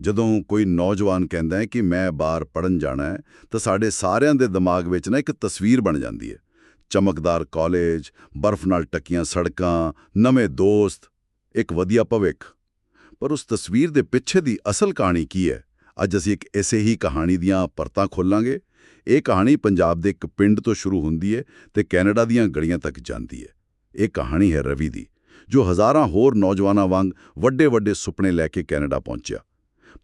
ਜਦੋਂ ਕੋਈ ਨੌਜਵਾਨ ਕਹਿੰਦਾ ਹੈ ਕਿ ਮੈਂ ਬਾਹਰ ਪੜਨ ਜਾਣਾ ਹੈ, ਤਾਂ ਸਾਡੇ ਸਾਰਿਆਂ ਦੇ ਦਿਮਾਗ ਵਿੱਚ ਨਾ ਇੱਕ ਤਸਵੀਰ ਬਣ ਜਾਂਦੀ ਹੈ। ਚਮਕਦਾਰ ਕਾਲਜ, ਬਰਫ਼ ਨਾਲ ਟੱਕੀਆਂ ਸੜਕਾਂ, ਨਵੇਂ ਦੋਸਤ, ਇੱਕ ਵਧੀਆ ਭਵਿੱਖ। ਪਰ ਉਸ ਤਸਵੀਰ ਦੇ ਪਿੱਛੇ ਦੀ ਅਸਲ ਕਹਾਣੀ ਕੀ ਹੈ? ਅੱਜ ਅਸੀਂ ਇੱਕ ਐਸੇ ਹੀ ਕਹਾਣੀ ਦੀਆਂ ਪਰਤਾਂ ਖੋਲਾਂਗੇ। ਇਹ ਕਹਾਣੀ ਪੰਜਾਬ ਦੇ ਇੱਕ ਪਿੰਡ ਤੋਂ ਸ਼ੁਰੂ ਹੁੰਦੀ ਹੈ ਤੇ ਕੈਨੇਡਾ ਦੀਆਂ ਗਲੀਆਂ ਤੱਕ ਜਾਂਦੀ ਹੈ। ਇਹ ਕਹਾਣੀ ਹੈ ਰਵੀ ਦੀ, ਜੋ ਹਜ਼ਾਰਾਂ ਹੋਰ ਨੌਜਵਾਨਾਂ ਵਾਂਗ ਵੱਡੇ-ਵੱਡੇ ਸੁਪਨੇ ਲੈ ਕੇ ਕੈਨੇਡਾ ਪਹੁੰਚਿਆ।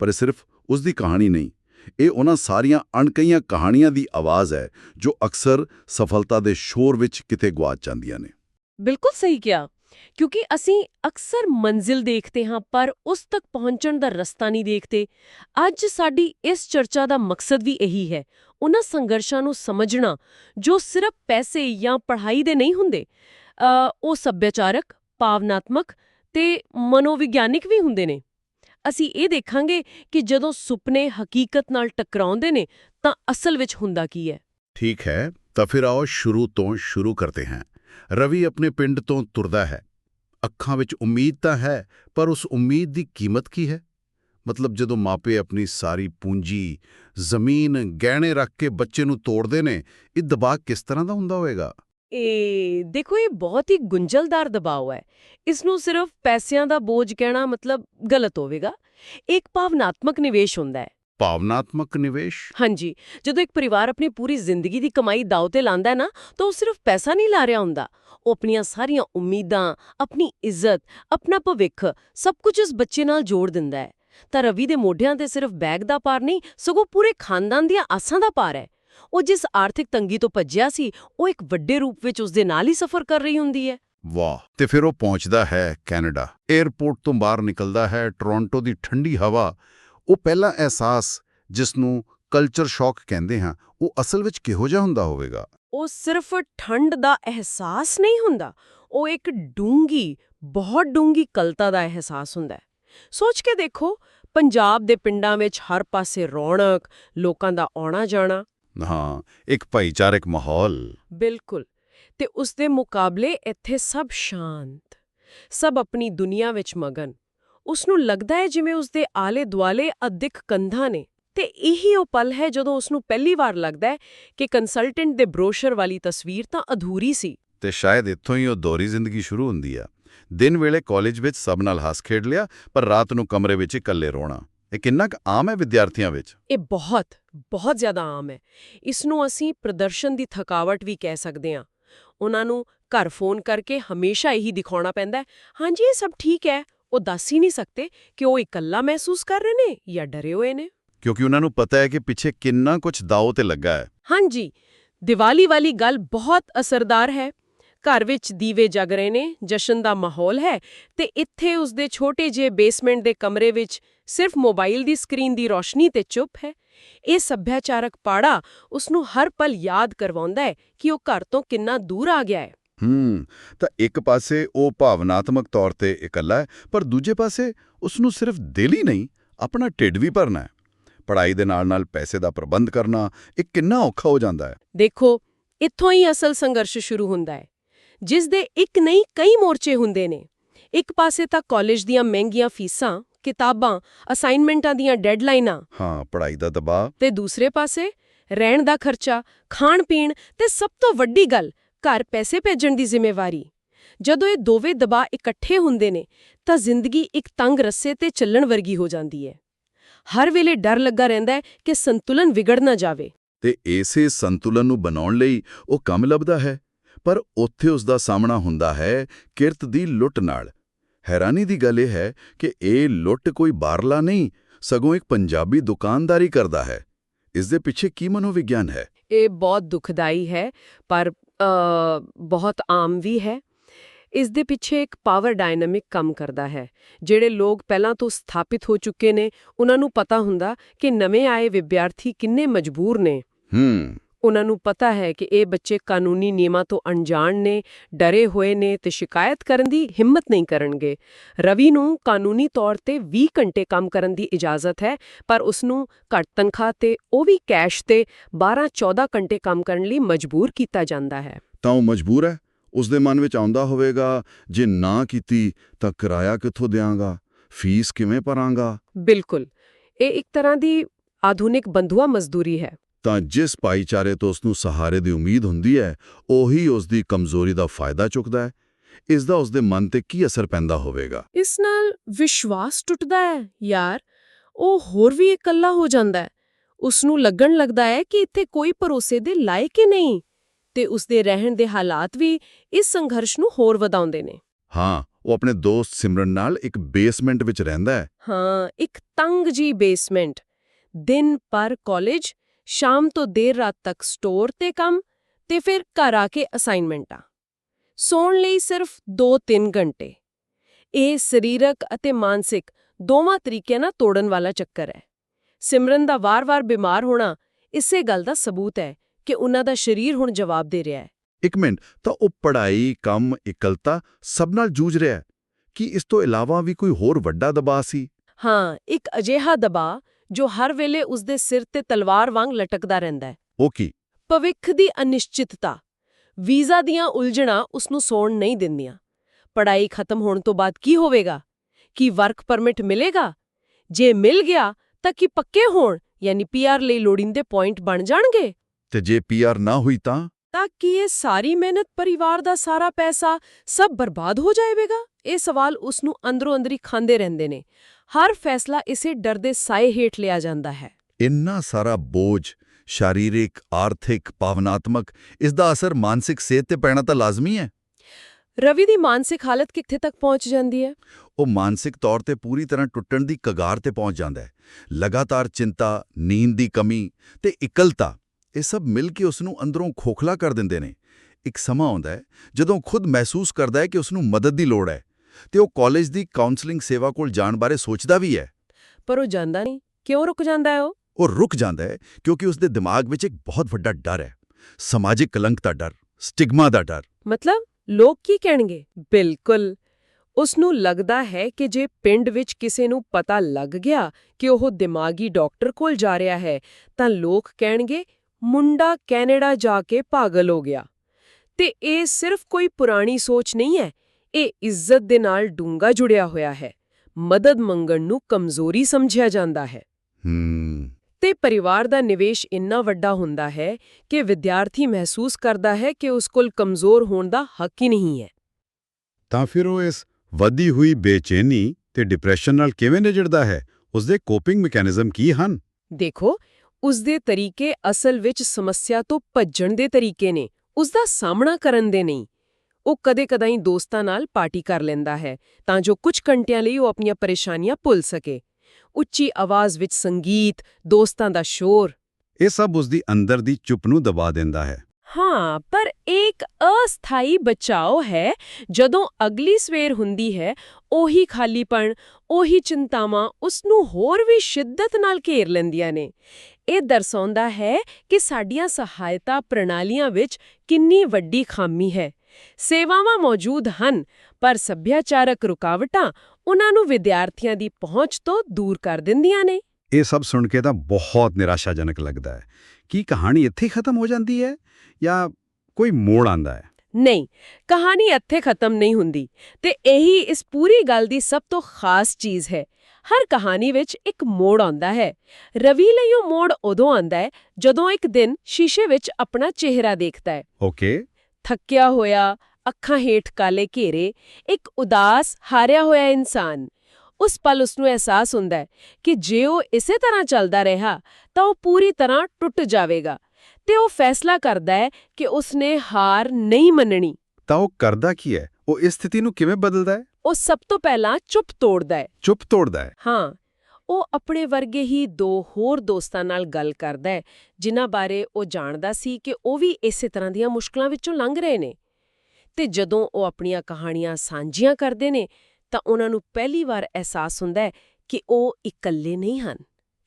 ਪਰ ਸਿਰਫ ਉਸ ਦੀ ਕਹਾਣੀ ਨਹੀਂ, ਇਹ ਉਹਨਾਂ ਸਾਰੀਆਂ ਅਣਕਈਆਂ ਕਹਾਣੀਆਂ ਦੀ ਆਵਾਜ਼ ਹੈ, ਜੋ ਅਕਸਰ ਸਫਲਤਾ ਦੇ ਸ਼ੋਰ ਵਿੱਚ ਕਿਤੇ ਗਵਾਚ ਜਾਂਦੀਆਂ ਨੇ। ਬਿਲਕੁਲ ਸਹੀ ਕਿਹਾ, ਕਿਉਂਕਿ ਅਸੀਂ ਅਕਸਰ ਮੰਜ਼ਿਲ ਦੇਖਦੇ ਹਾਂ, ਪਰ ਉਸ ਤੱਕ ਪਹੁੰਚਣ ਦਾ ਰਸਤਾ ਨਹੀਂ ਦੇਖਦੇ। ਅੱਜ ਸਾਡੀ ਇਸ ਚਰਚਾ ਦਾ ਮਕਸਦ ਵੀ ਇਹੀ ਹੈ, ਉਹਨਾਂ ਸੰਘਰਸ਼ਾਂ ਨੂੰ ਸਮਝਣਾ, ਜੋ ਸਿਰਫ ਪੈਸੇ ਜਾਂ ਪੜ੍ਹਾਈ ਦੇ ਨਹੀਂ ਹੁੰਦੇ ਉਹ ਸੱਭਿਆਚਾਰਕ, ਭਾਵਨਾਤਮਕ ਤੇ ਮਨੋਵਿਗਿਆਨਿਕ ਵੀ ਹੁੰਦੇ ਨੇ। ਅਸੀਂ ਇਹ ਦੇਖਾਂਗੇ ਕਿ ਜਦੋਂ ਸੁਪਨੇ ਹਕੀਕਤ ਨਾਲ ਟਕਰਾਉਂਦੇ ਨੇ, ਤਾਂ ਅਸਲ ਵਿੱਚ ਹੁੰਦਾ ਕੀ ਹੈ? ਠੀਕ ਹੈ, ਤਾਂ ਫਿਰ ਆਓ ਸ਼ੁਰੂ ਤੋਂ ਸ਼ੁਰੂ ਕਰਦੇ ਹਾਂ। ਰਵੀ ਆਪਣੇ ਪਿੰਡ ਤੋਂ ਤੁਰਦਾ ਹੈ। ਅੱਖਾਂ ਵਿੱਚ ਉਮੀਦ ਤਾਂ ਹੈ, ਪਰ ਉਸ ਉਮੀਦ ਦੀ ਕੀਮਤ ਕੀ ਹੈ? ਮਤਲਬ ਜਦੋਂ ਮਾਪੇ ਆਪਣੀ ਸਾਰੀ ਪੂੰਜੀ, ਜ਼ਮੀਨ, ਗਹਿਣੇ ਰੱਖ ਕੇ ਬੱਚੇ ਨੂੰ ਤੋੜਦੇ ਨੇ, ਇਹ ਦਬਾਅ ਕਿਸ ਤਰ੍ਹਾਂ ਦਾ ਹੁੰਦਾ ਹੋਵੇਗਾ? ਇਹ ਦੇਖੋ ਇਹ ਬਹੁਤ ਹੀ ਗੁੰਝਲਦਾਰ ਦਬਾਅ ਹੈ। ਇਸ ਨੂੰ ਸਿਰਫ ਪੈਸਿਆਂ ਦਾ ਬੋਝ ਕਹਿਣਾ ਮਤਲਬ ਗਲਤ ਹੋਵੇਗਾ। ਇੱਕ ਭਾਵਨਾਤਮਕ ਨਿਵੇਸ਼ ਹੁੰਦਾ ਹੈ। ਭਾਵਨਾਤਮਕ ਨਿਵੇਸ਼? ਹਾਂਜੀ ਜਦੋਂ ਇੱਕ ਪਰਿਵਾਰ ਆਪਣੀ ਪੂਰੀ ਜ਼ਿੰਦਗੀ ਦੀ ਕਮਾਈ ਦਾਅ ਤੇ ਲਾਂਦਾ ਹੈ ਨਾ ਤਾਂ ਉਹ ਸਿਰਫ ਪੈਸਾ ਨਹੀਂ ਲਾ ਰਿਹਾ ਹੁੰਦਾ। ਉਹ ਆਪਣੀਆਂ ਸਾਰੀਆਂ ਉਮੀਦਾਂ ਆਪਣੀ ਇੱਜ਼ਤ ਆਪਣਾ ਭਵਿੱਖ ਸਭ ਕੁਝ ਉਸ ਬੱਚੇ ਨਾਲ ਜੋੜ ਦਿੰਦਾ ਹੈ। ਤਾਂ ਰਵੀ ਦੇ ਮੋਢਿਆਂ ਤੇ ਸਿਰਫ ਬੈਗ ਦਾ ਭਾਰ ਨਹੀਂ ਸਗੋਂ ਪੂਰੇ ਖਾਨਦਾਨ ਦੀਆਂ ਆਸਾਂ ਦਾ ਭਾਰ ਹੈ। ਉਹ ਜਿਸ ਆਰਥਿਕ ਤੰਗੀ ਤੋਂ ਭੱਜਿਆ ਸੀ ਉਹ ਇੱਕ ਵੱਡੇ ਰੂਪ ਵਿੱਚ ਉਸ ਦੇ ਨਾਲ ਹੀ ਸਫ਼ਰ ਕਰ ਰਹੀ ਹੁੰਦੀ ਹੈ। ਵਾਹ ਤੇ ਫਿਰ ਉਹ ਪਹੁੰਚਦਾ ਹੈ ਕੈਨੇਡਾ। 에ਅਰਪੋਰਟ ਤੋਂ ਬਾਹਰ ਨਿਕਲਦਾ ਹੈ ਟੋਰਾਂਟੋ ਦੀ ਠੰਡੀ ਹਵਾ। ਉਹ ਪਹਿਲਾ ਅਹਿਸਾਸ ਜਿਸ ਨੂੰ ਕਲਚਰ ਸ਼ੌਕ ਕਹਿੰਦੇ ਹਾਂ ਉਹ ਅਸਲ ਵਿੱਚ ਕਿਹੋ ਜਿਹਾ ਹੁੰਦਾ ਹੋਵੇਗਾ? ਉਹ ਸਿਰਫ ਠੰਡ ਦਾ ਅਹਿਸਾਸ ਨਹੀਂ ਹੁੰਦਾ ਉਹ ਇੱਕ ਡੂੰਗੀ ਬਹੁਤ ਡੂੰਗੀ ਕਲਤਾ ਦਾ ਅਹਿਸਾਸ ਹੁੰਦਾ ਸੋਚ ਕੇ ਦੇਖੋ ਪੰਜਾਬ ਦੇ ਪਿੰਡਾਂ ਵਿੱਚ ਹਰ ਪਾਸੇ ਰੌਣਕ ਲੋਕਾਂ ਦਾ ਆਉਣਾ ਜਾਣਾ ਹਾਂ ਇੱਕ ਭਾਈਚਾਰਕ ਮਾਹੌਲ। ਬਿਲਕੁਲ। ਤੇ ਉਸ ਦੇ ਮੁਕਾਬਲੇ ਇੱਥੇ ਸਭ ਸ਼ਾਂਤ ਸਭ ਆਪਣੀ ਦੁਨੀਆ ਵਿੱਚ ਮਗਨ। ਉਸ ਨੂੰ ਲੱਗਦਾ ਹੈ ਜਿਵੇਂ ਉਸ ਦੇ ਆਲੇ ਦੁਆਲੇ ਅਦਿੱਖ ਕੰਧਾਂ ਨੇ। ਤੇ ਇਹੀ ਉਹ ਪਲ ਹੈ ਜਦੋਂ ਉਸ ਨੂੰ ਪਹਿਲੀ ਵਾਰ ਲੱਗਦਾ ਹੈ ਕਿ ਕੰਸਲਟੈਂਟ ਦੇ ਬ੍ਰੋਸ਼ਰ ਵਾਲੀ ਤਸਵੀਰ ਤਾਂ ਅਧੂਰੀ ਸੀ। ਤੇ ਸ਼ਾਇਦ ਇੱਥੋਂ ਹੀ ਉਹ ਦੋਹਰੀ ਜ਼ਿੰਦਗੀ ਸ਼ੁਰੂ ਹੁੰਦੀ ਆ। ਦਿਨ ਵੇਲੇ ਕਾਲਜ ਵਿੱਚ ਸਭ ਨਾਲ ਹੱਸ ਖੇਡ ਲਿਆ ਪਰ ਰਾਤ ਨੂੰ ਕਮਰੇ ਵਿੱਚ ਇਕੱਲੇ ਰੋਣਾ। ਇਹ ਕਿੰਨਾ ਕੁ ਆਮ ਹੈ ਵਿਦਿਆਰਥੀਆਂ ਵਿੱਚ? ਇਹ ਬਹੁਤ ਬਹੁਤ ਜ਼ਿਆਦਾ ਆਮ ਹੈ। ਇਸ ਨੂੰ ਅਸੀਂ ਪ੍ਰਦਰਸ਼ਨ ਦੀ ਥਕਾਵਟ ਵੀ ਕਹਿ ਸਕਦੇ ਹਾਂ। ਉਹਨਾਂ ਨੂੰ ਘਰ ਫੋਨ ਕਰਕੇ ਹਮੇਸ਼ਾ ਇਹੀ ਦਿਖਾਉਣਾ ਪੈਂਦਾ ਹੈ ਹਾਂਜੀ ਇਹ ਸਭ ਠੀਕ ਹੈ। ਉਹ ਦੱਸ ਹੀ ਨਹੀਂ ਸਕਦੇ ਕਿ ਉਹ ਇਕੱਲਾ ਮਹਿਸੂਸ ਕਰ ਰਹੇ ਨੇ ਜਾਂ ਡਰੇ ਹੋਏ ਨੇ? ਕਿਉਂਕਿ ਉਹਨਾਂ ਨੂੰ ਪਤਾ ਹੈ ਕਿ ਪਿੱਛੇ ਕਿੰਨਾ ਕੁਝ ਦਾਅ ਤੇ ਲੱਗਾ ਹੈ। ਹਾਂਜੀ ਦੀਵਾਲੀ ਵਾਲੀ ਗੱਲ ਬਹੁਤ ਅਸਰਦਾਰ ਹੈ। ਘਰ ਵਿੱਚ ਦੀਵੇ ਜਗ ਰਹੇ ਨੇ ਜਸ਼ਨ ਦਾ ਮਾਹੌਲ ਹੈ ਤੇ ਇੱਥੇ ਉਸ ਦੇ ਛੋਟੇ ਜਿਹੇ ਬੇਸਮੈਂਟ ਦੇ ਕਮਰੇ ਵਿੱਚ ਸਿਰਫ ਮੋਬਾਈਲ ਦੀ ਸਕਰੀਨ ਦੀ ਰੋਸ਼ਨੀ ਤੇ ਚੁੱਪ ਹੈ। ਇਹ ਸੱਭਿਆਚਾਰਕ ਪਾੜਾ ਉਸ ਨੂੰ ਹਰ ਪਲ ਯਾਦ ਕਰਵਾਉਂਦਾ ਹੈ ਕਿ ਉਹ ਘਰ ਤੋਂ ਕਿੰਨਾ ਦੂਰ ਆ ਗਿਆ ਹੈ। ਹੂੰ ਤਾਂ ਇੱਕ ਪਾਸੇ ਉਹ ਭਾਵਨਾਤਮਕ ਤੌਰ ਤੇ ਇਕੱਲਾ ਹੈ ਪਰ ਦੂਜੇ ਪਾਸੇ ਉਸ ਨੂੰ ਸਿਰਫ ਦਿਲ ਹੀ ਨਹੀਂ ਆਪਣਾ ਢਿੱਡ ਵੀ ਭਰਨਾ ਹੈ। ਪੜ੍ਹਾਈ ਦੇ ਨਾਲ-ਨਾਲ ਪੈਸੇ ਦਾ ਪ੍ਰਬੰਧ ਕਰਨਾ ਇਹ ਕਿੰਨਾ ਔਖਾ ਹੋ ਜਾਂਦਾ ਹੈ। ਦੇਖੋ ਇੱਥੋਂ ਹੀ ਅਸਲ ਸੰਘਰਸ਼ ਸ਼ੁਰੂ ਹੁੰਦਾ ਹੈ ਜਿਸ ਦੇ ਇੱਕ ਨਹੀਂ ਕਈ ਮੋਰਚੇ ਹੁੰਦੇ ਨੇ। ਇੱਕ ਪਾਸੇ ਤਾਂ ਕਾਲਜ ਦੀਆਂ ਮਹਿੰਗੀਆਂ ਫੀਸਾਂ ਕਿਤਾਬਾਂ ਅਸਾਈਨਮੈਂਟਾਂ ਦੀਆਂ ਡੈਡਲਾਈਨਾਂ ਹਾਂ ਪੜ੍ਹਾਈ ਦਾ ਦਬਾਅ। ਤੇ ਦੂਸਰੇ ਪਾਸੇ ਰਹਿਣ ਦਾ ਖਰਚਾ ਖਾਣ ਪੀਣ ਤੇ ਸਭ ਤੋਂ ਵੱਡੀ ਗੱਲ ਘਰ ਪੈਸੇ ਭੇਜਣ ਦੀ ਜ਼ਿੰਮੇਵਾਰੀ। ਜਦੋਂ ਇਹ ਦੋਵੇਂ ਦਬਾਅ ਇਕੱਠੇ ਹੁੰਦੇ ਨੇ ਤਾਂ ਜ਼ਿੰਦਗੀ ਇੱਕ ਤੰਗ ਰੱਸੇ ਤੇ ਚੱਲਣ ਵਰਗੀ ਹੋ ਜਾਂਦੀ ਹੈ। ਹਰ ਵੇਲੇ ਡਰ ਲੱਗਾ ਰਹਿੰਦਾ ਹੈ ਕਿ ਸੰਤੁਲਨ ਵਿਗੜ ਨਾ ਜਾਵੇ। ਤੇ ਇਸੇ ਸੰਤੁਲਨ ਨੂੰ ਬਣਾਉਣ ਲਈ ਉਹ ਕੰਮ ਲੱਭਦਾ ਹੈ ਪਰ ਉੱਥੇ ਉਸ ਦਾ ਸਾਹਮਣਾ ਹੁੰਦਾ ਹੈ ਕਿਰਤ ਦੀ ਲੁੱਟ ਨਾਲ। ਹੈਰਾਨੀ ਦੀ ਗੱਲ ਇਹ ਹੈ ਕਿ ਇਹ ਲੁੱਟ ਕੋਈ ਬਾਹਰਲਾ ਨਹੀਂ ਸਗੋਂ ਇੱਕ ਪੰਜਾਬੀ ਦੁਕਾਨਦਾਰੀ ਕਰਦਾ ਹੈ। ਇਸ ਦੇ ਪਿੱਛੇ ਕੀ ਮਨੋਵਿਗਿਆਨ ਹੈ? ਇਹ ਬਹੁਤ ਦੁਖਦਾਈ ਹੈ ਪਰ ਬਹੁਤ ਆਮ ਵੀ ਹੈ। ਇਸ ਦੇ ਪਿੱਛੇ ਇੱਕ ਪਾਵਰ ਡਾਇਨਾਮਿਕ ਕੰਮ ਕਰਦਾ ਹੈ ਜਿਹੜੇ ਲੋਕ ਪਹਿਲਾਂ ਤੋਂ ਸਥਾਪਿਤ ਹੋ ਚੁੱਕੇ ਨੇ। ਉਹਨਾਂ ਨੂੰ ਪਤਾ ਹੁੰਦਾ ਕਿ ਨਵੇਂ ਆਏ ਵਿਦਿਆਰਥੀ ਕਿੰਨੇ ਮਜਬੂਰ ਨੇ। ਹੂੰ। ਉਹਨਾਂ ਨੂੰ ਪਤਾ ਹੈ ਕਿ ਇਹ ਬੱਚੇ ਕਾਨੂੰਨੀ ਨਿਯਮਾਂ ਤੋਂ ਅਣਜਾਣ ਨੇ ਡਰੇ ਹੋਏ ਨੇ ਤੇ ਸ਼ਿਕਾਇਤ ਕਰਨ ਦੀ ਹਿੰਮਤ ਨਹੀਂ ਕਰਨਗੇ। ਰਵੀ ਨੂੰ ਕਾਨੂੰਨੀ ਤੌਰ ਤੇ 20 ਘੰਟੇ ਕੰਮ ਕਰਨ ਦੀ ਇਜਾਜ਼ਤ ਹੈ ਪਰ ਉਸ ਨੂੰ ਘੱਟ ਤਨਖਾਹ ਤੇ ਉਹ ਵੀ ਕੈਸ਼ ਤੇ 12-14 ਘੰਟੇ ਕੰਮ ਕਰਨ ਲਈ ਮਜਬੂਰ ਕੀਤਾ ਜਾਂਦਾ ਹੈ। ਤਾਂ ਉਹ ਮਜਬੂਰ ਹੈ? ਉਸ ਦੇ ਮਨ ਵਿੱਚ ਆਉਂਦਾ ਹੋਵੇਗਾ ਜੇ ਨਾ ਕੀਤੀ ਤਾਂ ਕਿਰਾਇਆ ਕਿੱਥੋਂ ਦਿਆਂਗਾ? ਫੀਸ ਕਿਵੇਂ ਭਰਾਂਗਾ? ਬਿਲਕੁਲ। ਇਹ ਇੱਕ ਤਰ੍ਹਾਂ ਦੀ ਆਧੁਨਿਕ ਬੰਧੂਆ ਮਜ਼ਦੂਰੀ ਹੈ। ਤਾਂ ਜਿਸ ਭਾਈਚਾਰੇ ਤੋਂ ਉਸ ਨੂੰ ਸਹਾਰੇ ਦੀ ਉਮੀਦ ਹੁੰਦੀ ਹੈ ਉਹੀ ਉਸ ਦੀ ਕਮਜ਼ੋਰੀ ਦਾ ਫਾਇਦਾ ਚੁੱਕਦਾ ਹੈ। ਇਸ ਦਾ ਉਸ ਦੇ ਮਨ ਤੇ ਕੀ ਅਸਰ ਪੈਂਦਾ ਹੋਵੇਗਾ? ਇਸ ਨਾਲ ਵਿਸ਼ਵਾਸ ਟੁੱਟਦਾ ਹੈ ਯਾਰ। ਉਹ ਹੋਰ ਵੀ ਇਕੱਲਾ ਹੋ ਜਾਂਦਾ ਹੈ। ਉਸ ਨੂੰ ਲੱਗਣ ਲੱਗਦਾ ਹੈ ਕਿ ਇੱਥੇ ਕੋਈ ਭਰੋਸੇ ਦੇ ਲਾਇਕ ਹੀ ਨਹੀਂ। ਤੇ ਉਸ ਦੇ ਰਹਿਣ ਦੇ ਹਾਲਾਤ ਵੀ ਇਸ ਸੰਘਰਸ਼ ਨੂੰ ਹੋਰ ਵਧਾਉਂਦੇ ਨੇ। ਹਾਂ ਉਹ ਆਪਣੇ ਦੋਸਤ ਸਿਮਰਨ ਨਾਲ ਇੱਕ ਬੇਸਮੈਂਟ ਵਿੱਚ ਰਹਿੰਦਾ ਹੈ। ਹਾਂ ਇੱਕ ਤੰਗ ਜੀ ਬੇਸਮੈਂਟ। ਦਿਨ ਪਰ ਕਾਲਜ ਸ਼ਾਮ ਤੋਂ ਦੇਰ ਰਾਤ ਤੱਕ ਸਟੋਰ ਤੇ ਕੰਮ ਤੇ ਫਿਰ ਘਰ ਆ ਕੇ ਅਸਾਈਨਮੈਂਟਾਂ। ਸੌਣ ਲਈ ਸਿਰਫ 2-3 ਘੰਟੇ। ਇਹ ਸਰੀਰਕ ਅਤੇ ਮਾਨਸਿਕ ਦੋਵਾਂ ਤਰੀਕਿਆਂ ਨਾਲ ਤੋੜਨ ਵਾਲਾ ਚੱਕਰ ਹੈ। ਸਿਮਰਨ ਦਾ ਵਾਰ-ਵਾਰ ਬਿਮਾਰ ਹੋਣਾ ਇਸੇ ਗੱਲ ਦਾ ਸਬੂਤ ਹੈ ਕਿ ਉਹਨਾਂ ਦਾ ਸਰੀਰ ਹੁਣ ਜਵਾਬ ਦੇ ਰਿਹਾ ਹੈ। ਇੱਕ ਮਿੰਟ ਤਾਂ ਉਹ ਪੜ੍ਹਾਈ ਕੰਮ ਇਕਲਤਾ ਸਭ ਨਾਲ ਜੂਝ ਰਿਹਾ ਹੈ। ਕੀ ਇਸ ਤੋਂ ਇਲਾਵਾ ਵੀ ਕੋਈ ਹੋਰ ਵੱਡਾ ਦਬਾਅ ਸੀ? ਹਾਂ ਇੱਕ ਅਜਿਹਾ ਦਬਾਅ ਜੋ ਹਰ ਵੇਲੇ ਉਸ ਦੇ ਸਿਰ ਤੇ ਤਲਵਾਰ ਵਾਂਗ ਲਟਕਦਾ ਰਹਿੰਦਾ ਹੈ। ਉਹ ਕੀ? ਭਵਿੱਖ ਦੀ ਅਨਿਸ਼ਚਿਤਤਾ। ਵੀਜ਼ਾ ਦੀਆਂ ਉਲਝਣਾਂ ਉਸ ਨੂੰ ਸੌਣ ਨਹੀਂ ਦਿੰਦੀਆਂ। ਪੜ੍ਹਾਈ ਖਤਮ ਹੋਣ ਤੋਂ ਬਾਅਦ ਕੀ ਹੋਵੇਗਾ? ਕੀ ਵਰਕ ਪਰਮਿਟ ਮਿਲੇਗਾ? ਜੇ ਮਿਲ ਗਿਆ ਤਾਂ ਕੀ ਪੱਕੇ ਹੋਣ? ਯਾਨੀ ਪੀਆਰ ਲਈ ਲੋੜੀਂਦੇ ਪੁਆਇੰਟ ਬਣ ਜਾਣਗੇ? ਤੇ ਜੇ ਪੀਆਰ ਨਾ ਹੋਈ ਤਾਂ? ਤਾਂ ਕੀ ਇਹ ਸਾਰੀ ਮਿਹਨਤ ਪਰਿਵਾਰ ਦਾ ਸਾਰਾ ਪੈਸਾ ਸਭ ਬਰਬਾਦ ਹੋ ਜਾਏਗਾ ਇਹ ਸਵਾਲ ਉਸ ਨੂੰ ਅੰਦਰੋਂ ਅੰਦਰੀ ਖਾਂਦੇ ਰਹਿੰਦੇ ਨੇ। ਹਰ ਫੈਸਲਾ ਇਸੇ ਡਰ ਦੇ ਸਾਏ ਹੇਠ ਲਿਆ ਜਾਂਦਾ ਹੈ। ਇੰਨਾ ਸਾਰਾ ਬੋਝ ਸ਼ਾਰੀਰਿਕ ਆਰਥਿਕ ਭਾਵਨਾਤਮਕ ਇਸ ਦਾ ਅਸਰ ਮਾਨਸਿਕ ਸਿਹਤ ਤੇ ਪੈਣਾ ਤਾਂ ਲਾਜ਼ਮੀ ਹੈ? ਰਵੀ ਦੀ ਮਾਨਸਿਕ ਹਾਲਤ ਕਿੱਥੇ ਤੱਕ ਪਹੁੰਚ ਜਾਂਦੀ ਹੈ? ਉਹ ਮਾਨਸਿਕ ਤੌਰ ਤੇ ਪੂਰੀ ਤਰ੍ਹਾਂ ਟੁੱਟਣ ਦੀ ਕਗਾਰ ਤੇ ਪਹੁੰਚ ਜਾਂਦਾ ਹੈ। ਲਗਾਤਾਰ ਚਿੰਤਾ ਨੀਂਦ ਦੀ ਕਮੀ ਤੇ ਇਕਲਤਾ ਇਹ ਸਭ ਮਿਲ ਕੇ ਉਸ ਨੂੰ ਅੰਦਰੋਂ ਖੋਖਲਾ ਕਰ ਦਿੰਦੇ ਨੇ। ਇੱਕ ਸਮਾਂ ਆਉਂਦਾ ਹੈ ਜਦੋਂ ਖੁਦ ਮਹਿਸੂਸ ਕਰਦਾ ਹੈ ਕਿ ਉਸ ਨੂੰ ਮਦਦ ਦੀ ਲੋੜ ਹੈ। ਤੇ ਉਹ ਕਾਲਜ ਦੀ ਕਾਉਂਸਲਿੰਗ ਸੇਵਾ ਕੋਲ ਜਾਣ ਬਾਰੇ ਸੋਚਦਾ ਵੀ ਹੈ। ਪਰ ਉਹ ਜਾਂਦਾ ਨਹੀਂ। ਕਿਉਂ ਰੁਕ ਜਾਂਦਾ ਹੈ ਉਹ? ਉਹ ਰੁਕ ਜਾਂਦਾ ਹੈ ਕਿਉਂਕਿ ਉਸ ਦੇ ਦਿਮਾਗ ਵਿੱਚ ਇੱਕ ਬਹੁਤ ਵੱਡਾ ਡਰ ਹੈ। ਸਮਾਜਿਕ ਕਲੰਕ ਦਾ ਡਰ ਸਟਿਗਮਾ ਦਾ ਡਰ। ਮਤਲਬ ਲੋਕ ਕੀ ਕਹਿਣਗੇ? ਬਿਲਕੁਲ। ਉਸ ਨੂੰ ਲੱਗਦਾ ਹੈ ਕਿ ਜੇ ਪਿੰਡ ਵਿੱਚ ਕਿਸੇ ਨੂੰ ਪਤਾ ਲੱਗ ਗਿਆ ਕਿ ਉਹ ਦਿਮਾਗੀ ਡਾਕਟਰ ਕੋਲ ਜਾ ਰਿਹਾ ਹੈ ਤਾਂ ਲੋਕ ਕਹਿਣਗੇ ਮੁੰਡਾ ਕੈਨੇਡਾ ਜਾ ਕੇ ਪਾਗਲ ਹੋ ਗਿਆ। ਤੇ ਇਹ ਸਿਰਫ ਕੋਈ ਪੁਰਾਣੀ ਸੋਚ ਨਹੀਂ ਹੈ ਇਹ ਇੱਜ਼ਤ ਦੇ ਨਾਲ ਡੂੰਗਾ ਜੁੜਿਆ ਹੋਇਆ ਹੈ। ਮਦਦ ਮੰਗਣ ਨੂੰ ਕਮਜ਼ੋਰੀ ਸਮਝਿਆ ਜਾਂਦਾ ਹੈ। ਤੇ ਪਰਿਵਾਰ ਦਾ ਨਿਵੇਸ਼ ਇੰਨਾ ਵੱਡਾ ਹੁੰਦਾ ਹੈ ਕਿ ਵਿਦਿਆਰਥੀ ਮਹਿਸੂਸ ਕਰਦਾ ਹੈ ਕਿ ਉਸ ਕੋਲ ਕਮਜ਼ੋਰ ਹੋਣ ਦਾ ਹੱਕ ਹੀ ਨਹੀਂ ਹੈ। ਤਾਂ ਫਿਰ ਉਹ ਇਸ ਵਧੀ ਹੋਈ ਬੇਚੈਨੀ ਤੇ ਡਿਪਰੈਸ਼ਨ ਨਾਲ ਕਿਵੇਂ ਨਿਜੜਦਾ ਹੈ? ਉਸਦੇ ਕੋਪਿੰਗ ਮੈਕੈਨਿਜ਼ਮ ਕੀ ਹਨ? ਦੇਖੋ ਉਸ ਦੇ ਤਰੀਕੇ ਅਸਲ ਵਿੱਚ ਸਮੱਸਿਆ ਤੋਂ ਭੱਜਣ ਦੇ ਤਰੀਕੇ ਨੇ। ਉਸ ਦਾ ਸਾਹਮਣਾ ਕਰਨ ਦੇ ਨਹੀਂ। ਉਹ ਕਦੇ-ਕਦਾਈ ਦੋਸਤਾਂ ਨਾਲ ਪਾਰਟੀ ਕਰ ਲੈਂਦਾ ਹੈ ਤਾਂ ਜੋ ਕੁਝ ਘੰਟਿਆਂ ਲਈ ਉਹ ਆਪਣੀਆਂ ਪਰੇਸ਼ਾਨੀਆਂ ਭੁੱਲ ਸਕੇ। ਉੱਚੀ ਆਵਾਜ਼ ਵਿੱਚ ਸੰਗੀਤ ਦੋਸਤਾਂ ਦਾ ਸ਼ੋਰ। ਇਹ ਸਭ ਉਸਦੀ ਅੰਦਰ ਦੀ ਚੁੱਪ ਨੂੰ ਦਬਾ ਦਿੰਦਾ ਹੈ। ਹਾਂ ਪਰ ਇੱਕ ਅਸਥਾਈ ਬਚਾਓ ਹੈ। ਜਦੋਂ ਅਗਲੀ ਸਵੇਰ ਹੁੰਦੀ ਹੈ ਉਹੀ ਖਾਲੀਪਣ ਉਹੀ ਚਿੰਤਾਵਾਂ ਉਸ ਨੂੰ ਹੋਰ ਵੀ ਸ਼ਿੱਦਤ ਨਾਲ ਘੇਰ ਲੈਂਦੀਆਂ ਨੇ। ਇਹ ਦਰਸਾਉਂਦਾ ਹੈ ਕਿ ਸਾਡੀਆਂ ਸਹਾਇਤਾ ਪ੍ਰਣਾਲੀਆਂ ਵਿੱਚ ਕਿੰਨੀ ਵੱਡੀ ਖਾਮੀ ਹੈ। ਸੇਵਾਵਾਂ ਮੌਜੂਦ ਹਨ ਪਰ ਸੱਭਿਆਚਾਰਕ ਰੁਕਾਵਟਾਂ ਉਹਨਾਂ ਨੂੰ ਵਿਦਿਆਰਥੀਆਂ ਦੀ ਪਹੁੰਚ ਤੋਂ ਦੂਰ ਕਰ ਦਿੰਦੀਆਂ ਨੇ। ਇਹ ਸਭ ਸੁਣ ਕੇ ਤਾਂ ਬਹੁਤ ਨਿਰਾਸ਼ਾਜਨਕ ਲੱਗਦਾ ਹੈ। ਕੀ ਕਹਾਣੀ ਇੱਥੇ ਖਤਮ ਹੋ ਜਾਂਦੀ ਹੈ ਜਾਂ ਕੋਈ ਮੋੜ ਆਂਦਾ ਹੈ? ਨਹੀਂ ਕਹਾਣੀ ਇੱਥੇ ਖਤਮ ਨਹੀਂ ਹੁੰਦੀ ਤੇ ਇਹੀ ਇਸ ਪੂਰੀ ਗੱਲ ਦੀ ਸਭ ਤੋਂ ਖਾਸ ਚੀਜ਼ ਹੈ। ਹਰ ਕਹਾਣੀ ਵਿੱਚ ਇੱਕ ਮੋੜ ਆਉਂਦਾ ਹੈ। ਰਵੀ ਲਈ ਉਹ ਮੋੜ ਉਦੋਂ ਆਉਂਦਾ ਹੈ ਜਦੋਂ ਇੱਕ ਦਿਨ ਸ਼ੀਸ਼ੇ ਵਿੱਚ ਆਪਣਾ ਚਿਹਰਾ ਦੇਖਦਾ ਹੈ। ਓਕੇ। ਥੱਕਿਆ ਹੋਇਆ ਅੱਖਾਂ ਹੇਠ ਕਾਲੇ ਘੇਰੇ ਇੱਕ ਉਦਾਸ ਹਾਰਿਆ ਹੋਇਆ ਇਨਸਾਨ। ਉਸ ਪਲ ਉਸ ਨੂੰ ਅਹਿਸਾਸ ਹੁੰਦਾ ਹੈ ਕਿ ਜੇ ਉਹ ਇਸੇ ਤਰ੍ਹਾਂ ਚੱਲਦਾ ਰਿਹਾ ਤਾਂ ਉਹ ਪੂਰੀ ਤਰ੍ਹਾਂ ਟੁੱਟ ਜਾਵੇਗਾ ਤੇ ਉਹ ਫੈਸਲਾ ਕਰਦਾ ਹੈ ਕਿ ਉਸਨੇ ਹਾਰ ਨਹੀਂ ਮੰਨਣੀ। ਤਾਂ ਉਹ ਕਰਦਾ ਕੀ ਹੈ? ਉਹ ਇਸ ਸਥਿਤੀ ਨੂੰ ਕਿਵੇਂ ਬਦਲਦਾ ਹੈ? ਉਹ ਸਭ ਤੋਂ ਪਹਿਲਾਂ ਚੁੱਪ ਤੋੜਦਾ ਹੈ। ਚੁੱਪ ਤੋੜਦਾ ਹੈ। ਹਾਂ ਉਹ ਆਪਣੇ ਵਰਗੇ ਹੀ ਦੋ ਹੋਰ ਦੋਸਤਾਂ ਨਾਲ ਗੱਲ ਕਰਦਾ ਹੈ ਜਿਨ੍ਹਾਂ ਬਾਰੇ ਉਹ ਜਾਣਦਾ ਸੀ ਕਿ ਉਹ ਵੀ ਇਸੇ ਤਰ੍ਹਾਂ ਦੀਆਂ ਮੁਸ਼ਕਲਾਂ ਵਿੱਚੋਂ ਲੰਘ ਰਹੇ ਨੇ। ਤੇ ਜਦੋਂ ਉਹ ਆਪਣੀਆਂ ਕਹਾਣੀਆਂ ਸਾਂਝੀਆਂ ਕਰਦੇ ਨੇ ਤਾਂ ਉਹਨਾਂ ਨੂੰ ਪਹਿਲੀ ਵਾਰ ਅਹਿਸਾਸ ਹੁੰਦਾ ਹੈ ਕਿ ਉਹ ਇਕੱਲੇ ਨਹੀਂ ਹਨ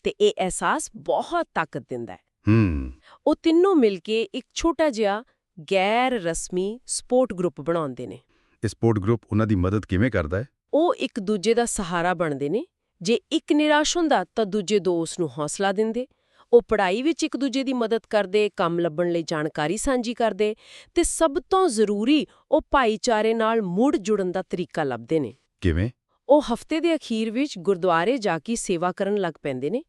ਤੇ ਇਹ ਅਹਿਸਾਸ ਬਹੁਤ ਤਾਕਤ ਦਿੰਦਾ ਹੈ। ਹੂੰ। ਉਹ ਤਿੰਨੋਂ ਮਿਲ ਕੇ ਇੱਕ ਛੋਟਾ ਜਿਹਾ ਗੈਰ ਰਸਮੀ ਸਪੋਰਟ ਗਰੁੱਪ ਬਣਾਉਂਦੇ ਨੇ। ਇਹ ਸਪੋਰਟ ਗਰੁੱਪ ਉਹਨਾਂ ਦੀ ਮਦਦ ਕਿਵੇਂ ਕਰਦਾ ਹੈ? ਉਹ ਇੱਕ ਦੂਜੇ ਦਾ ਸਹਾਰਾ ਬਣਦੇ ਨੇ ਜੇ ਇੱਕ ਨਿਰਾਸ਼ ਹੁੰਦਾ ਤਾਂ ਦੂਜੇ ਦੋ ਉਸ ਨੂੰ ਹੌਸਲਾ ਦਿੰਦੇ ਉਹ ਪੜ੍ਹਾਈ ਵਿੱਚ ਇੱਕ ਦੂਜੇ ਦੀ ਮਦਦ ਕਰਦੇ ਕੰਮ ਲੱਭਣ ਲਈ ਜਾਣਕਾਰੀ ਸਾਂਝੀ ਕਰਦੇ ਤੇ ਸਭ ਤੋਂ ਜ਼ਰੂਰੀ ਉਹ ਭਾਈਚਾਰੇ ਨਾਲ ਮੁੜ ਜੁੜਨ ਦਾ ਤਰੀਕਾ ਲੱਭਦੇ ਨੇ। ਕਿਵੇਂ? ਉਹ ਹਫ਼ਤੇ ਦੇ ਅਖੀਰ ਵਿੱਚ ਗੁਰਦੁਆਰੇ ਜਾ ਕੇ ਸੇਵਾ ਕਰਨ ਲੱਗ ਪੈਂਦੇ ਨੇ।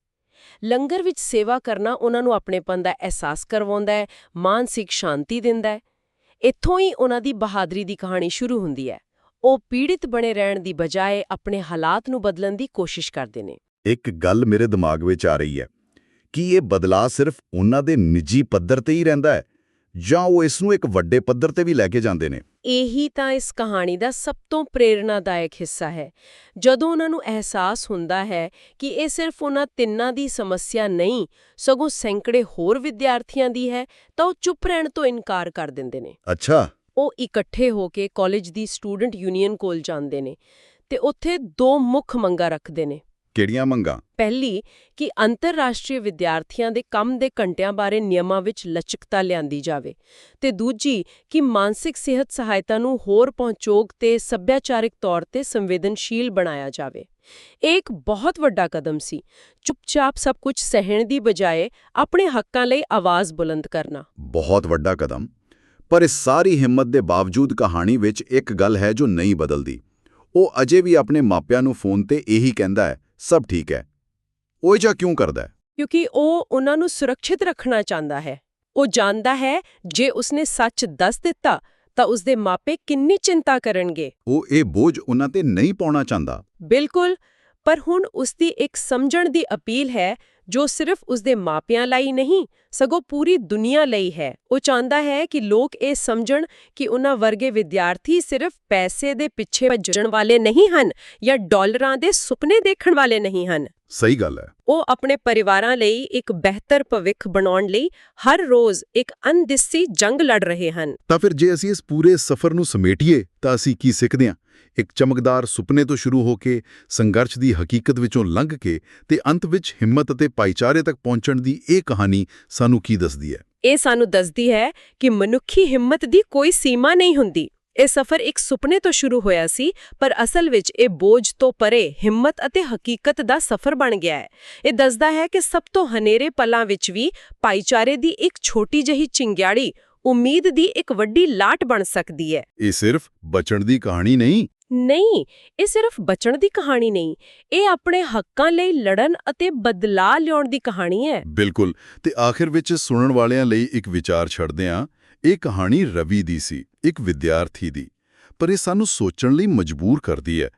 ਲੰਗਰ ਵਿੱਚ ਸੇਵਾ ਕਰਨਾ ਉਹਨਾਂ ਨੂੰ ਆਪਣੇਪਨ ਦਾ ਅਹਿਸਾਸ ਕਰਵਾਉਂਦਾ ਹੈ ਮਾਨਸਿਕ ਸ਼ਾਂਤੀ ਦਿੰਦਾ ਹੈ। ਇੱਥੋਂ ਹੀ ਉਹਨਾਂ ਦੀ ਬਹਾਦਰੀ ਦੀ ਕਹਾਣੀ ਸ਼ੁਰੂ ਹੁੰਦੀ ਹੈ। ਉਹ ਪੀੜਿਤ ਬਣੇ ਰਹਿਣ ਦੀ ਬਜਾਏ ਆਪਣੇ ਹਾਲਾਤ ਨੂੰ ਬਦਲਣ ਦੀ ਕੋਸ਼ਿਸ਼ ਕਰਦੇ ਨੇ। ਇੱਕ ਗੱਲ ਮੇਰੇ ਦਿਮਾਗ ਵਿੱਚ ਆ ਰਹੀ ਹੈ ਕਿ ਇਹ ਬਦਲਾਅ ਸਿਰਫ ਉਹਨਾਂ ਦੇ ਨਿੱਜੀ ਪੱਧਰ ਤੇ ਹੀ ਰਹਿੰਦਾ ਹੈ ਜਾਂ ਉਹ ਇਸ ਨੂੰ ਇੱਕ ਵੱਡੇ ਪੱਧਰ ਤੇ ਵੀ ਲੈ ਕੇ ਜਾਂਦੇ ਨੇ? ਇਹੀ ਤਾਂ ਇਸ ਕਹਾਣੀ ਦਾ ਸਭ ਤੋਂ ਪ੍ਰੇਰਣਾਦਾਇਕ ਹਿੱਸਾ ਹੈ। ਜਦੋਂ ਉਹਨਾਂ ਨੂੰ ਅਹਿਸਾਸ ਹੁੰਦਾ ਹੈ ਕਿ ਇਹ ਸਿਰਫ ਉਹਨਾਂ ਤਿੰਨਾਂ ਦੀ ਸਮੱਸਿਆ ਨਹੀਂ ਸਗੋਂ ਸੈਂਕੜੇ ਹੋਰ ਵਿਦਿਆਰਥੀਆਂ ਦੀ ਹੈ ਤਾਂ ਉਹ ਚੁੱਪ ਰਹਿਣ ਤੋਂ ਇਨਕਾਰ ਕਰ ਦਿੰਦੇ ਨੇ। ਅੱਛਾ। ਉਹ ਇਕੱਠੇ ਹੋ ਕੇ ਕਾਲਜ ਦੀ ਸਟੂਡੈਂਟ ਯੂਨੀਅਨ ਕੋਲ ਜਾਂਦੇ ਨੇ ਤੇ ਉੱਥੇ ਦੋ ਮੁੱਖ ਮੰਗਾਂ ਰੱਖਦੇ ਨੇ। ਕਿਹੜੀਆਂ ਮੰਗਾਂ? ਪਹਿਲੀ ਕਿ ਅੰਤਰਰਾਸ਼ਟਰੀ ਵਿਦਿਆਰਥੀਆਂ ਦੇ ਕੰਮ ਦੇ ਘੰਟਿਆਂ ਬਾਰੇ ਨਿਯਮਾਂ ਵਿੱਚ ਲਚਕਤਾ ਲਿਆਂਦੀ ਜਾਵੇ ਤੇ ਦੂਜੀ ਕਿ ਮਾਨਸਿਕ ਸਿਹਤ ਸਹਾਇਤਾ ਨੂੰ ਹੋਰ ਪਹੁੰਚੋਗ ਤੇ ਸੱਭਿਆਚਾਰਿਕ ਤੌਰ ਤੇ ਸੰਵੇਦਨਸ਼ੀਲ ਬਣਾਇਆ ਜਾਵੇ। ਇਹ ਇੱਕ ਬਹੁਤ ਵੱਡਾ ਕਦਮ ਸੀ। ਚੁੱਪਚਾਪ ਸਭ ਕੁਝ ਸਹਿਣ ਦੀ ਬਜਾਏ ਆਪਣੇ ਹੱਕਾਂ ਲਈ ਆਵਾਜ਼ ਬੁਲੰਦ ਕਰਨਾ। ਬਹੁਤ ਵੱਡਾ ਕਦਮ। ਪਰ ਇਸ ਸਾਰੀ ਹਿੰਮਤ ਦੇ ਬਾਵਜੂਦ ਕਹਾਣੀ ਵਿੱਚ ਇੱਕ ਗੱਲ ਹੈ ਜੋ ਨਹੀਂ ਬਦਲਦੀ। ਉਹ ਅਜੇ ਵੀ ਆਪਣੇ ਮਾਪਿਆਂ ਨੂੰ ਫੋਨ ਤੇ ਇਹੀ ਕਹਿੰਦਾ ਹੈ ਸਭ ਠੀਕ ਹੈ। ਉਹ ਇਹ ਕਿਉਂ ਕਰਦਾ ਹੈ? ਕਿਉਂਕਿ ਉਹ ਉਹਨਾਂ ਨੂੰ ਸੁਰੱਖਿਅਤ ਰੱਖਣਾ ਚਾਹੁੰਦਾ ਹੈ। ਉਹ ਜਾਣਦਾ ਹੈ ਜੇ ਉਸਨੇ ਸੱਚ ਦੱਸ ਦਿੱਤਾ ਤਾਂ ਉਸਦੇ ਮਾਪੇ ਕਿੰਨੀ ਚਿੰਤਾ ਕਰਨਗੇ। ਉਹ ਇਹ ਬੋਝ ਉਹਨਾਂ ਤੇ ਨਹੀਂ ਪਾਉਣਾ ਚਾਹੁੰਦਾ। ਬਿਲਕੁਲ ਪਰ ਹੁਣ ਉਸਦੀ ਇੱਕ ਸਮਝਣ ਦੀ ਅਪੀਲ ਹੈ ਜੋ ਸਿਰਫ ਉਸਦੇ ਮਾਪਿਆਂ ਲਈ ਨਹੀਂ, ਸਗੋਂ ਪੂਰੀ ਦੁਨੀਆ ਲਈ ਹੈ। ਉਹ ਚਾਹੁੰਦਾ ਹੈ ਕਿ ਲੋਕ ਇਹ ਸਮਝਣ ਕਿ ਉਹਨਾਂ ਵਰਗੇ ਵਿਦਿਆਰਥੀ ਸਿਰਫ ਪੈਸੇ ਦੇ ਪਿੱਛੇ ਭੱਜਣ ਵਾਲੇ ਨਹੀਂ ਹਨ ਜਾਂ ਡਾਲਰਾਂ ਦੇ ਸੁਪਨੇ ਦੇਖਣ ਵਾਲੇ ਨਹੀਂ ਹਨ। ਸਹੀ ਗੱਲ ਹੈ। ਉਹ ਆਪਣੇ ਪਰਿਵਾਰਾਂ ਲਈ ਇੱਕ ਬਿਹਤਰ ਭਵਿੱਖ ਬਣਾਉਣ ਲਈ ਹਰ ਰੋਜ਼ ਇੱਕ ਅਣਦਿਸੀ ਜੰਗ ਲੜ ਰਹੇ ਹਨ। ਤਾਂ ਫਿਰ ਜੇ ਅਸੀਂ ਇਸ ਪੂਰੇ ਸਫ਼ਰ ਨੂੰ ਸਮੇਟੀਏ ਤਾਂ ਅਸੀਂ ਕੀ ਸਿੱਖਦੇ ਹਾਂ? ਇੱਕ ਚਮਕਦਾਰ ਸੁਪਨੇ ਤੋਂ ਸ਼ੁਰੂ ਹੋ ਕੇ ਸੰਘਰਸ਼ ਦੀ ਹਕੀਕਤ ਵਿੱਚੋਂ ਲੰਘ ਕੇ ਤੇ ਅੰਤ ਵਿੱਚ ਹਿੰਮਤ ਅਤੇ ਭਾਈਚਾਰੇ ਤੱਕ ਪਹੁੰਚਣ ਦੀ ਇਹ ਕਹਾਣੀ ਸਾਨੂੰ ਕੀ ਦੱਸਦੀ ਹੈ? ਇਹ ਸਾਨੂੰ ਦੱਸਦੀ ਹੈ ਕਿ ਮਨੁੱਖੀ ਹਿੰਮਤ ਦੀ ਕੋਈ ਸੀਮਾ ਨਹੀਂ ਹੁੰਦੀ। ਇਹ ਸਫ਼ਰ ਇੱਕ ਸੁਪਨੇ ਤੋਂ ਸ਼ੁਰੂ ਹੋਇਆ ਸੀ ਪਰ ਅਸਲ ਵਿੱਚ ਇਹ ਬੋਝ ਤੋਂ ਪਰੇ ਹਿੰਮਤ ਅਤੇ ਹਕੀਕਤ ਦਾ ਸਫ਼ਰ ਬਣ ਗਿਆ ਹੈ। ਇਹ ਦੱਸਦਾ ਹੈ ਕਿ ਸਭ ਤੋਂ ਹਨੇਰੇ ਪਲਾਂ ਵਿੱਚ ਵੀ ਭਾਈਚਾਰੇ ਦੀ ਇੱਕ ਛੋਟੀ ਜਿਹੀ ਚਿੰਗਿਆੜੀ ਉਮੀਦ ਦੀ ਇੱਕ ਵੱਡੀ ਲਾਟ ਬਣ ਸਕਦੀ ਹੈ। ਇਹ ਸਿਰਫ ਬਚਣ ਦੀ ਕਹਾਣੀ ਨਹੀਂ। ਨਹੀਂ ਇਹ ਸਿਰਫ ਬਚਣ ਦੀ ਕਹਾਣੀ ਨਹੀਂ। ਇਹ ਆਪਣੇ ਹੱਕਾਂ ਲਈ ਲੜਨ ਅਤੇ ਬਦਲਾਅ ਲਿਆਉਣ ਦੀ ਕਹਾਣੀ ਹੈ। ਬਿਲਕੁਲ ਤੇ ਆਖਿਰ ਵਿੱਚ ਸੁਣਨ ਵਾਲਿਆਂ ਲਈ ਇੱਕ ਵਿਚਾਰ ਛੱਡਦੇ ਹਾਂ ਇਹ ਕਹਾਣੀ ਰਵੀ ਦੀ ਸੀ। ਇੱਕ ਵਿਦਿਆਰਥੀ ਦੀ, ਪਰ ਇਹ ਸਾਨੂੰ ਸੋਚਣ ਲਈ ਮਜਬੂਰ ਕਰਦੀ ਹੈ।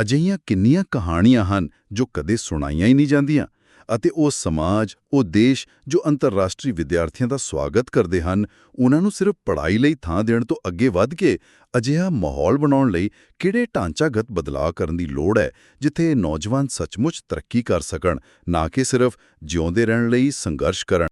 ਅਜਿਹੀਆਂ ਕਿੰਨੀਆਂ ਕਹਾਣੀਆਂ ਹਨ ਜੋ ਕਦੇ ਸੁਣਾਈਆਂ ਹੀ ਨਹੀਂ ਜਾਂਦੀਆਂ ਅਤੇ ਉਹ ਸਮਾਜ, ਉਹ ਦੇਸ਼ ਜੋ ਅੰਤਰਰਾਸ਼ਟਰੀ ਵਿਦਿਆਰਥੀਆਂ ਦਾ ਸਵਾਗਤ ਕਰਦੇ ਹਨ, ਉਹਨਾਂ ਨੂੰ ਸਿਰਫ ਪੜ੍ਹਾਈ ਲਈ ਥਾਂ ਦੇਣ ਤੋਂ ਅੱਗੇ ਵੱਧ ਕੇ ਅਜਿਹਾ ਮਾਹੌਲ ਬਣਾਉਣ ਲਈ ਕਿਹੜੇ ਢਾਂਚਾਗਤ ਬਦਲਾਅ ਕਰਨ ਦੀ ਲੋੜ ਹੈ, ਜਿੱਥੇ ਇਹ ਨੌਜਵਾਨ ਸੱਚਮੁੱਚ ਤਰੱਕੀ ਕਰ ਸਕਣ, ਨਾ ਕਿ ਸਿਰਫ ਜਿਉਂਦੇ ਰਹਿਣ ਲਈ ਸੰਘਰਸ਼ ਕਰਨ।